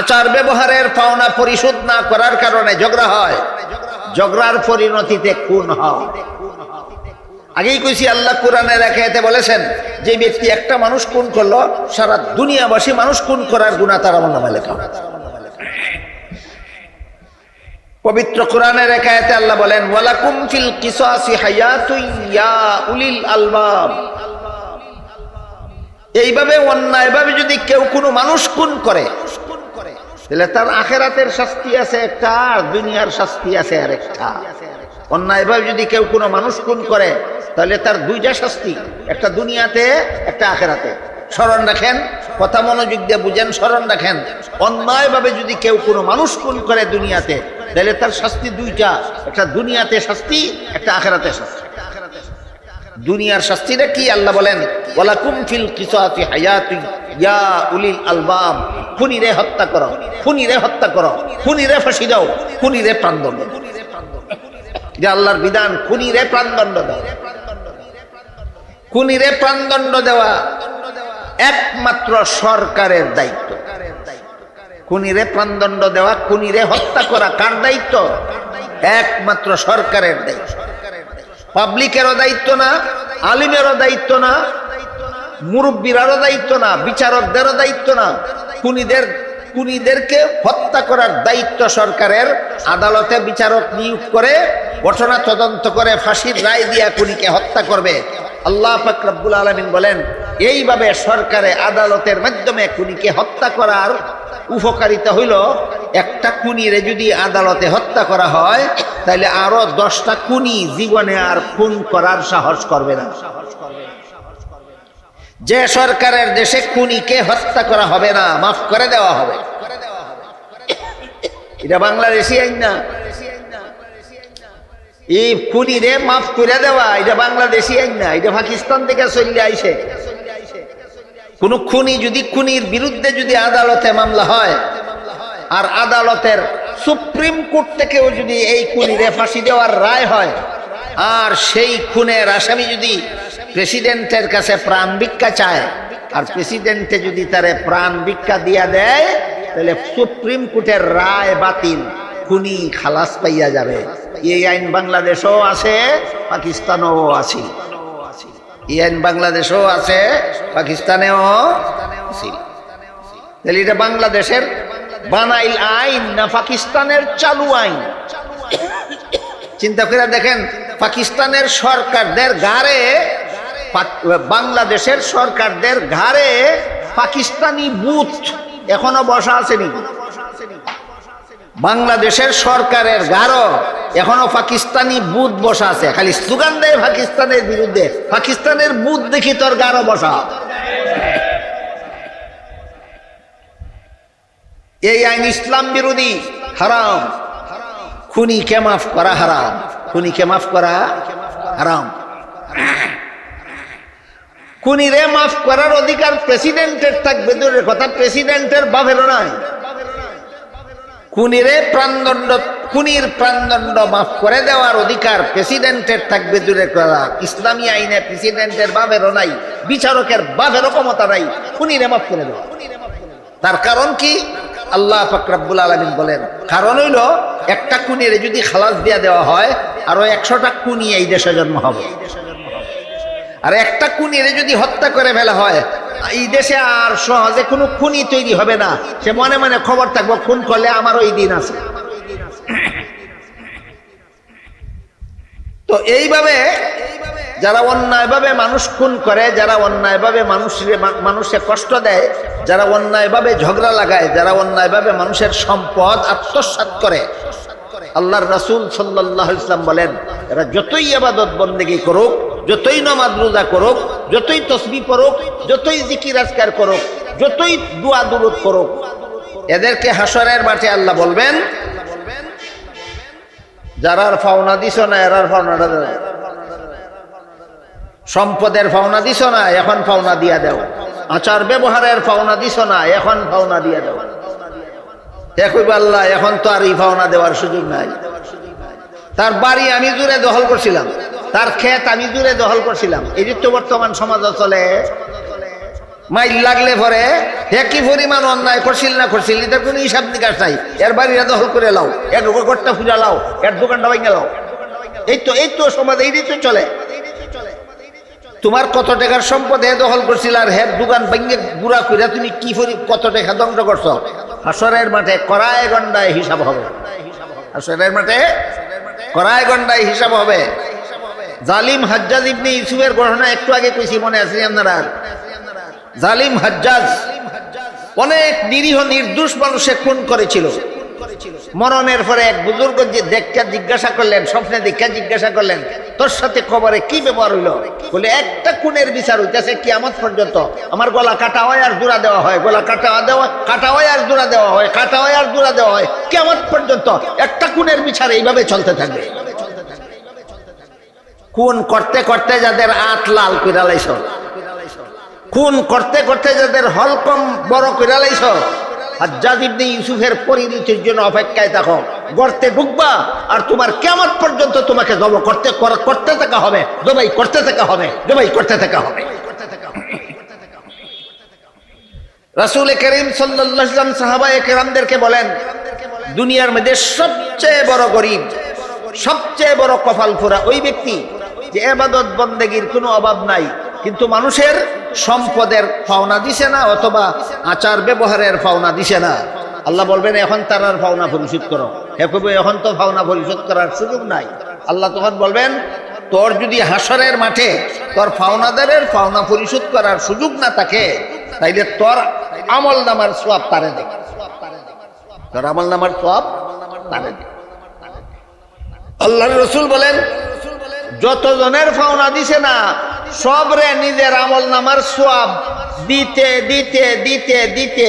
আচার ব্যবহারের পাওনা পরিশোধ না করার কারণে ঝগড়া হয়। ঝগড়ার পরিণতিতে খুন হয় আগেই কইছি, আল্লাহ কোরআনের এতে বলেছেন, যে ব্যক্তি একটা মানুষ খুন করল, সারা দুনিয়াবাসী মানুষ খুন করার গুণা তার আমার লেখা। পবিত্র কোরআনের একায়তে আল্লাহ বলেন, ওয়ালাকুম ফিল কিসাসি হায়াতুন ইয়া উলিল আলবাব। এইভাবে, অন্যায়ভাবে যদি কেউ কোনো মানুষ খুন করে তাহলে তার আখেরাতের শাস্তি আছে একটা, আর দুনিয়ার শাস্তি আছে আর একটা অন্যায়ভাবে যদি কেউ কোনো মানুষ খুন করে, তাহলে তার দুইটা শাস্তি, একটা দুনিয়াতে, একটা আখেরাতে। স্মরণ রাখেন, কথা মনোযোগ দিয়ে বুঝেন, স্মরণ রাখেন। অন্যায়ভাবে যদি কেউ কোনো মানুষ খুন করে দুনিয়াতে, তাহলে তার শাস্তি দুইটা, একটা দুনিয়াতে শাস্তি, একটা আখেরাতে শাস্তি। দুনিয়ার শাস্তিটা কি? আল্লাহ বলেন, ওয়ালাকুম ফিল কিসাতি হায়াতি ইয়া উলিল আলবাব। খুনিরে হত্যা করো, খুনিরে হত্যা করো, খুনিরে ফাঁসি দাও, খুনিরে প্রাণদণ্ড যে আল্লাহর বিধান, খুনিরে প্রাণদণ্ড দাও। খুনিরে প্রাণদণ্ড দেওয়া একমাত্র সরকারের দায়িত্ব। খুনিরে প্রাণদণ্ড দেওয়া, খুনিরে হত্যা করা কার দায়িত্ব? একমাত্র সরকারের দায়িত্ব। পাবলিকেরও দায়িত্ব না, আলিমেরও দায়িত্ব না, মুরব্বীরারও দায়িত্ব না, বিচারকদেরও দায়িত্ব না। খুনিদের খুনিদেরকে হত্যা করার দায়িত্ব সরকারের। আদালতে বিচারক নিয়োগ করে, ঘটনা তদন্ত করে ফাঁসির রায় দিয়া খুনিকে হত্যা করবে। আল্লাহ ফাকরাবুল আলমিন বলেন, এইভাবে সরকারে আদালতের মাধ্যমে খুনিকে হত্যা করার উপকারিতা হইল, একটা খুনিরে যদি আদালতে হত্যা করা হয় তাহলে আরও দশটা খুনি জীবনে আর খুন করার সাহস করবে না। যে সরকারের দেশে খুনিকে হত্যা করা হবে না, মাফ করে দেওয়া হবে। এটা বাংলাদেশি আইন না। এই খুনিরে মাফ করে দেওয়া, এটা বাংলাদেশি আইন না। এটা পাকিস্তান থেকে চলে আইসে। কোন খুনি যদি খুনির বিরুদ্ধে যদি আদালতে মামলা হয়, আর আদালতের সুপ্রিম কোর্ট থেকেও যদি এই খুনিরে ফাঁসি দেওয়ার রায় হয়, আর সেই খুনের আসামি যদি প্রেসিডেন্টের কাছে প্রাণ ভিক্ষা চায়। আর প্রেসিডেন্টে যদি তারে প্রাণ ভিক্ষা দিয়া দেয়, তাহলে সুপ্রিম কোর্টের রায় বাতিল। খুনি খালাস পাইয়া যাবে। এই আইন বাংলাদেশও আছে, পাকিস্তানও আছে। এই আইন বাংলাদেশও আছে, পাকিস্তানেও আছে। তাহলে এটা বাংলাদেশের বানাইল আইন না পাকিস্তানের চালু আইন? চিন্তা করে দেখেন, পাকিস্তানের সরকারদের ঘাড়ে বাংলাদেশের সরকারদের ঘাড়ে পাকিস্তানি বুথ এখনও বসা আসেনি বাংলাদেশের সরকারের গাঢ় এখনও পাকিস্তানি বুথ বসা আছে। খালি স্লোগান দেয় পাকিস্তানের বিরুদ্ধে। পাকিস্তানের বুথ দেখি তোর গাঢ় বসা। এই আইন ইসলাম বিরোধী হারাম। খুনিকে মাফ করা হারাম। খুনিকে মাফ করা হারাম। খুনিরে মাফ করার অধিকার প্রেসিডেন্টের থাকবে, দূরের কথা, প্রেসিডেন্টের বাপেরও নাই। খুনিরে প্রাণদণ্ড, খুনির প্রাণদণ্ড মাফ করে দেওয়ার অধিকার প্রেসিডেন্টের থাকবে, দূরের কথা। ইসলামী আইনে প্রেসিডেন্টের বাপেরও নাই, বিচারকের বাপেরও ক্ষমতা নাই, খুনিরে মাফ করে দেওয়া। তার কারণ কি? আল্লাহ ফকরাবুল আলমিন বলেন, কারণ হইল একটা খুনিরে যদি খালাস দিয়া দেওয়া হয়, আরও একশোটা খুনি এই দেশে জন্ম হবে। আর একটা খুনিরে যদি হত্যা করে ফেলা হয়, এই দেশে আর সহজে কোনো খুনি তৈরি হবে না। সে মনে মনে খবর থাকব, খুন করলে আমারও এই দিন আছে। তো এইভাবে যারা অন্যায়ভাবে মানুষ খুন করে, যারা অন্যায়ভাবে মানুষের মানুষে কষ্ট দেয়, যারা অন্যায়ভাবে ঝগড়া লাগায়, যারা অন্যায়ভাবে মানুষের সম্পদ আত্মসাত করে, আল্লাহর রাসুল সাল্লাহ ইসলাম বলেন, এরা যতই আবাদত বন্দেগী করুক যতই নমাজ রোজা করুক, যতই তসবি করুক যতই জিকির আজকার করুক, যতই দুয়া দুরুদ করুক, এদেরকে হাসরের মাঠে আল্লাহ বলবেন, যারার ফাওনা দিছ না, এরার ফাওনাটা সম্পদের ফাওনা দিছ না, এখন ফাওনা দিয়া দেও। আচার ব্যবহারের ফাওনা দিছ না, এখন ফাওনা দিয়া দেও। দেখুই আল্লাহ, এখন তো আর এই ফাওনা দেওয়ার সুযোগ নাই। তার বাড়ি আমি জুড়ে দখল করছিলাম। তার ক্ষেত আমি জুড়ে দখল করছিলাম। এই তো বর্তমান সমাজ চলে, মাইল লাগলে পরে একই পরিমাণ অন্যায় করছিল না করছিল এটার কোনো হিসাব নিকাশ নাই। এর বাড়িটা দখল করে লাও, এর ঘরটা খুঁজা লাও, এর দোকানটা ভেঙে লাও। এই তো এই তো সমাজ, এই তো চলে। তোমার কত টাকার সম্পদ হে দখল করছিল আর হের দোকান ভেঙে গুড়া করে তুমি কি কত টাকা ধ্বংস করছ? হাসরের মাঠে করায় গন্ডায় হিসাব হবে। হাসরের মাঠে করায় গন্ডায় হিসাব হবে। জালিম হাজ্জাজ ইবনে ইউসুফের ঘটনা একটু আগে কইছি, মনে আছে আপনারা? জালিম হাজ্জাজ অনেক নিরীহ, নির্দোষ মানুষে খুন করেছিল। মরণের পরে এক বুজুর্গ যে দেখা জিজ্ঞাসা করলেন, স্বপ্নে দেখা জিজ্ঞাসা করলেন, তোর সাথে খবরে কি ব্যবহার হইল? বলে, একটা খুনের বিচার হইতেছে কিয়ামত পর্যন্ত। আমার গলা কাটা হয় আর জোড়া দেওয়া হয়, গলা কাটা দেওয়া কাটা হয় আর জোড়া দেওয়া হয় কাটা হয় আর জোড়া দেওয়া হয়। কিয়ামত পর্যন্ত একটা খুনের বিচার এইভাবে চলতে থাকবে। খুন করতে করতে যাদের আট লাল কইরা লাইছ। খুন করতে করতে যাদের হলকম বড় কইরা লাইছ। হাজ্জাজ ইবনে ইউসুফের পরিণতির জন্য অপেক্ষায় থাকো। গর্তে ঢুকবা আর তোমার কেমন পর্যন্ত তোমাকে জব করতে করতে থাকা হবে। জবাই করতে থাকা হবে। জবাই করতে থাকা হবে। রাসূল করিম আলাইহি ওয়াসাল্লাম কেরামদেরকে বলেন, দুনিয়ার মধ্যে সবচেয়ে বড় গরিব, সবচেয়ে বড় কপাল ফোরা ওই ব্যক্তি যে এবাদত বন্দেগীর কোনো অভাব নাই, কিন্তু মানুষের সম্পদের পাওনা দিছে না অথবা আচার ব্যবহারের পাওনা দিছে না। আল্লাহ বলবেন, এখন তার আর পাওনা পরিশোধ করো। হে কবি, এখন তো পাওনা পরিশোধ করার সুযোগ নাই। আল্লাহ তখন বলবেন, তোর যদি হাসরের মাঠে তোর পাওনাদারের পাওনা পরিশোধ করার সুযোগ না থাকে, তাইলে তোর আমল নামার সোয়াব তারে দেখ তোর আমল নামার সোয়াব তারে দেখ আল্লাহ রসুল বলেন যত জনের ফাওনা দিছে না, সবরে নিজের আমল নামার সোয়াব দিতে দিতে দিতে দিতে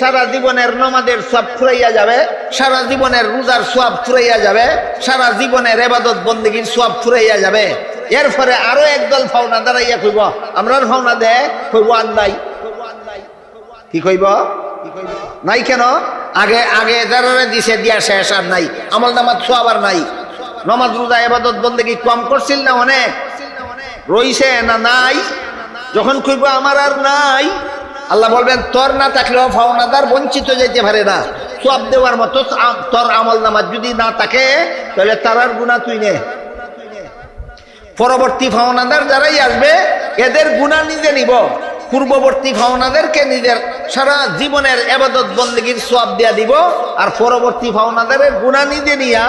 সারা জীবনের নমাদের সব ফুরাইয়া যাবে, সারা জীবনের রোজার সোয়াব ফুরাইয়া যাবে, সারা জীবনের এবাদত বন্দীগীর সোয়াব ফুরাইয়া যাবে। এর ফলে আরও একদল ফাওনা দাঁড়াইয়া কইব, আমরার ফাওনা দে, কইব আর নাই। কি কইব? নাই কেন? আগে আগে যারা দিছে দিয়া শেষ আর নাই আমল নামাজ সোয়াব আর নাই। নমাজ, রোজা এবাদত বন্দেগী কম করছিল না অনেক? রইছে না নাই? যখন কইব আমার আর নাই, আল্লাহ বলবেন, তোর না থাকলেও ফাওনাদার বঞ্চিত যেতে পারে না। সব দেওয়ার মতো তোর আমল নামাজ যদি না থাকে, তাহলে তার আর গুণা তুই নে। পরবর্তী ফাওনাদার যারাই আসবে, এদের গুণা নিজে নিব। পূর্ববর্তী ভাওনাদেরকে নিজের সারা জীবনের এবাদত বন্দীগীর সোয়াব দিয়া দিব, আর পরবর্তী ভাওনাদের গুণা নিজে নিয়া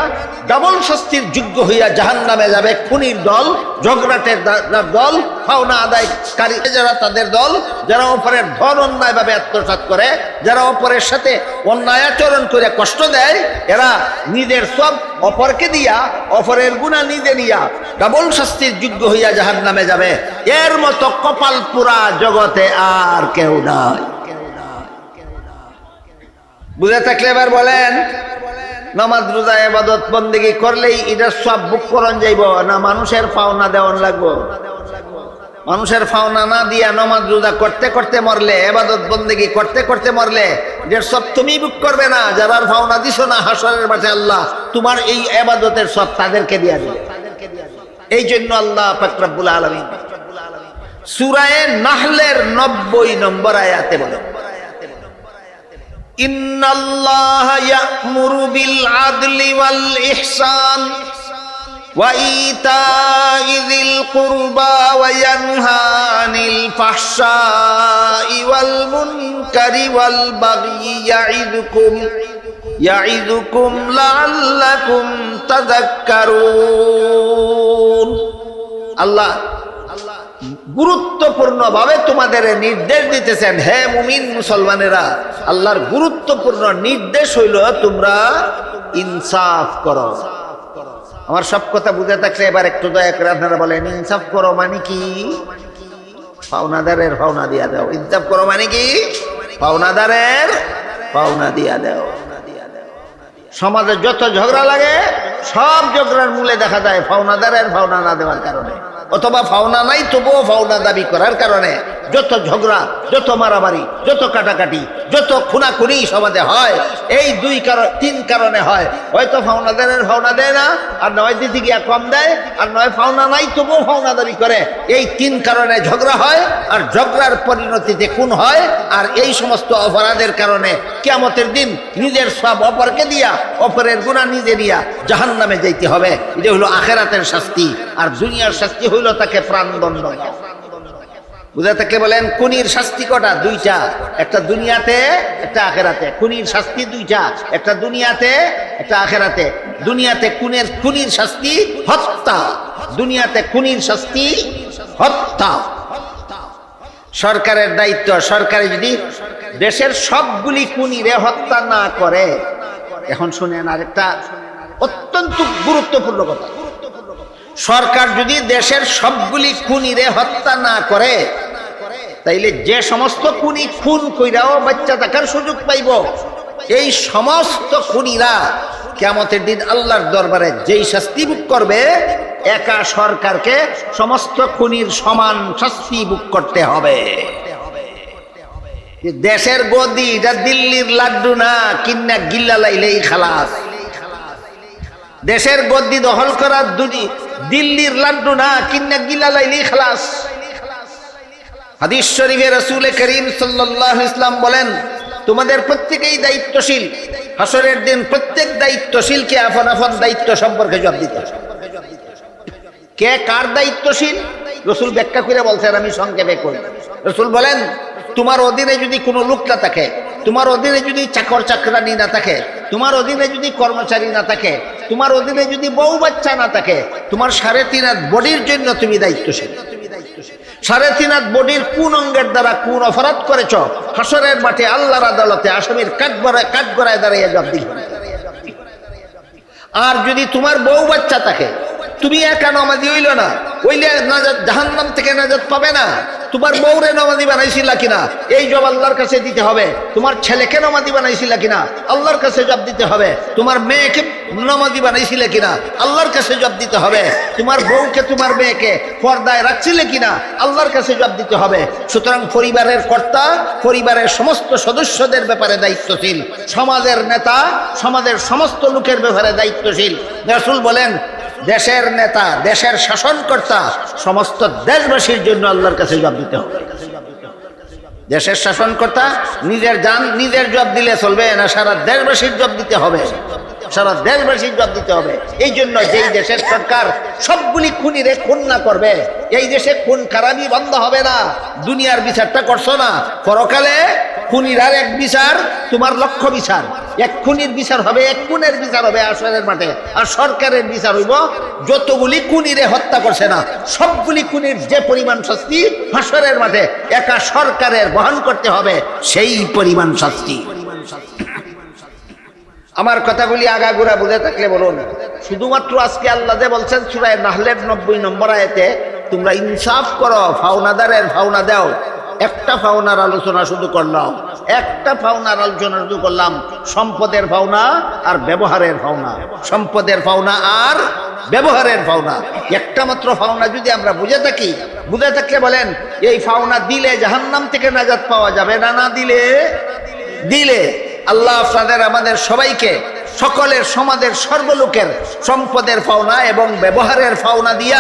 ডাবল শাস্তির যোগ্য হইয়া জাহান নামে যাবে, খুনির দল, ঝগড়াটের দল ফাওনা আদায়কারী যারা তাদের দল, যারা অপরের ধন অন্যায়ভাবে আত্মসাৎ করে, যারা অপরের সাথে অন্যায় আচরণ করে কষ্ট দেয়, এরা নিজের সব অপরকে দিয়া, অপরের গুণা নিজে নিয়া ডাবল শাস্তির যোগ্য হইয়া জাহান নামে যাবে। এর মতো কপাল পুরা জগতে আর কেউ নাই। বুঝে থাকলে এবার বলেন, নামাজ, রোজা এবাদত বন্দেগি করলেই এটা সব বুক করন যাইব, না মানুষের পাওনা দেওয়ান লাগবো? মানুষের ফাওনা না দিয়া নমাজ রোজা করতে করতে মরলে, এবাদত বন্দেগি করতে করতে মরলে, যে সব তুমি বুক করবে না যারা ফাওনা দিস না হাসরের মাঝে আল্লাহ, তোমার এই এবাদতের সব তাদেরকে দিয়া দিবে। এই জন্য আল্লাহ ফাকরাবুল আলমী সুরায় নাহলের নব্বই নম্বর আয়াতে বলে, ইন্নাল্লাহ ইয়ামুরু বিল আদলি ওয়াল ইহসান। وإيتاء ذي القربى وينهى عن الفحشاء والمنكر والبغي يعظكم يعظكم لعلكم تذكرون الله গুরুত্বপূর্ণ ভাবে তোমাদের নির্দেশ দিতেছেন হে মুমিন মুসলমানেরা আল্লাহর গুরুত্বপূর্ণ নির্দেশ হইল তোমরা ইনসাফ করো আমার সব কথা বুঝে থাকলে এবার একটু দয়া করে আপনারা বলেন, ইনসাফ করো মানে কি? পাওনাদারের পাওনা দিয়া দাও। ইনসাফ করো মানে কি? পাওনাদারের পাওনা দিয়া দাও। সমাজে যত ঝগড়া লাগে, সব ঝগড়ার মূলে দেখা যায় ফাওনাদারের ফাওনা না দেওয়ার কারণে। অথবা ফাওনা নাই, তবুও ফাওনা দাবি করার কারণে। যত ঝগড়া, যত মারামারি, যত কাটাকাটি, যত খুনাখুনি সমাজে হয়, এই দুই কারণ, তিন কারণে হয়। হয়তো ফাউনাদারের ফাউনা দেয় না, আর নয় দিদি গিয়া কম দেয়, আর নয় ফাউনা নাই, তবুও ফাউনা দাবি করে। এই তিন কারণে ঝগড়া হয়, আর ঝগড়ার পরিণতিতে খুন হয়, আর এই সমস্ত অপরাধের কারণে কেমতের দিন নিজের সব অপরকে দিয়া, অপরের গুণা নিজে নিয়া জাহান নামে যাইতে হবে। এটা হলো আখেরাতের শাস্তি, আর দুনিয়ার শাস্তি হইল তাকে প্রাণদণ্ড বুঝা থেকে বলেন কুনির শাস্তি কটা? দুইটা। একটা দুনিয়াতে, একটা আখেরাতে। কুনির শাস্তি দুইটা। একটা দুনিয়াতে, একটা আখেরাতে। দুনিয়াতে কুনের কুনির শাস্তি হত্যা। দুনিয়াতে কুনির শাস্তি হত্যা। সরকারের দায়িত্ব, সরকারে যদি দেশের সবগুলি কুনিরে হত্যা না করে। এখন শুনেন, আরেকটা অত্যন্ত গুরুত্বপূর্ণ কথা। সরকার যদি দেশের সবগুলি খুনিরে হত্যা না করে তাইলে যে সমস্ত খুনি খুন কইরাও বাচ্চা থাকার সুযোগ পাইব। এই সমস্ত খুনিরা কেমতের দিন আল্লাহর দরবারে যেই শাস্তি বুক করবে, একা সরকারকে সমস্ত খুনির সমান শাস্তি বুক করতে হবে। দেশের গদি, এটা দিল্লির লাড্ডু না, কিন্না গিল্লা লাইলেই খালাস। দেশের গদ্দি দখল করার দুটি দিল্লির লাড্ডু না, কিন্না গিলা লাইলি খালাস। হাদিস শরীফে রসুল করিম সাল্লাল্লাহু ইসলাম বলেন, তোমাদের প্রত্যেকেই দায়িত্বশীল। হাসরের দিন প্রত্যেক দায়িত্বশীলকে আপন আপন দায়িত্ব সম্পর্কে জবাব দিতে কে কার দায়িত্বশীল? রসুল ব্যাখ্যা করে বলছেন, আমি সংক্ষেপে করি রসুল বলেন, তোমার অধীনে যদি কোনো লোক না থাকে, তোমার অধীনে যদি চাকর চাকরানি না থাকে, তোমার অধীনে যদি কর্মচারী না থাকে, তোমার অধীনে যদি বউ বাচ্চা না থাকে, তোমার সাড়ে তিন বডির জন্য তুমি দায়িত্বশীল। সাড়ে তিন হাত বডির কোন অঙ্গের দ্বারা কোন অপরাধ করেছ? হাসরের মাঠে আল্লাহর আদালতে আসামির কাঠগড়ায় কাঠগড়ায় দাঁড়িয়ে জব দিবে আর যদি তোমার বউ বাচ্চা থাকে, তুমি একা নমাজি হইল না ওইলে নাজাত জাহান্নাম থেকে নাজাত পাবে না। তোমার বউরে নমাজি বানাইছিলা কিনা? এই জব আল্লাহর কাছে দিতে হবে। তোমার ছেলেকে নমাজি বানাইছিলা কিনা? আল্লাহর কাছে জব দিতে হবে। তোমার মেয়েকে নমাজি বানাইছিলে কিনা? আল্লাহর কাছে জব দিতে হবে। তোমার বউকে, তোমার মেয়েকে পর্দায় রাখছিলে কিনা? আল্লাহর কাছে জব দিতে হবে। সুতরাং পরিবারের কর্তা, পরিবারের সমস্ত সদস্যদের ব্যাপারে দায়িত্বশীল। সমাজের নেতা, সমাজের সমস্ত লোকের ব্যাপারে দায়িত্বশীল। রসুল বলেন দেশের নেতা, দেশের শাসনকর্তা, সমস্ত দেশবাসীর জন্য আল্লাহর কাছে জবাব দিতে হবে। দেশের শাসনকর্তা নিজের যান নিজের জব দিলে চলবে না, সারা দেশবাসীর জব দিতে হবে। সারা দেশবাসীর জব দিতে হবে। এই জন্য যেই দেশের সরকার সবগুলি খুনিরে খুন না করবে, এই দেশে খুন খারাপই বন্ধ হবে না। দুনিয়ার বিচারটা করছ না। পরকালে খুনির আর এক বিচার, তোমার লক্ষ্য বিচার। এক খুনির বিচার হবে, এক খুনের বিচার হবে আসরের মাঠে। আর সরকারের বিচার হইব, যতগুলি খুনিরে হত্যা করছে না, সবগুলি খুনির যে পরিমাণ শাস্তি হাসরের মাঠে, একা সরকারের বহন করতে হবে, সেই পরিমাণ শাস্তি। আমার কথাগুলি আগাগোড়া বুঝে থাকলে বলুন। শুধুমাত্র আজকে আল্লাহ যে বলছেন সুরায় নাহলের নব্বই নম্বর আয়তে, তোমরা ইনসাফ করো ফাউনাদারের ফাউনা দাও। একটা ফাউনার আলোচনা শুধু করলাম। একটা ফাউনার আলোচনা শুধু করলাম। সম্পদের ফাউনা আর ব্যবহারের ফাউনা সম্পদের ফাউনা আর ব্যবহারের ফাউনা একটা মাত্র ফাউনা যদি আমরা বুঝে থাকি, বুঝে থাকলে বলেন, এই ফাউনা দিলে জাহান্নাম থেকে নাজাত পাওয়া যাবে না না দিলে? দিলে। আল্লাহ আপনাদের আমাদের সবাইকে সকলের সমাজের সর্বলোকের সম্পদের ফাওনা এবং ব্যবহারের ফাওনা দিয়া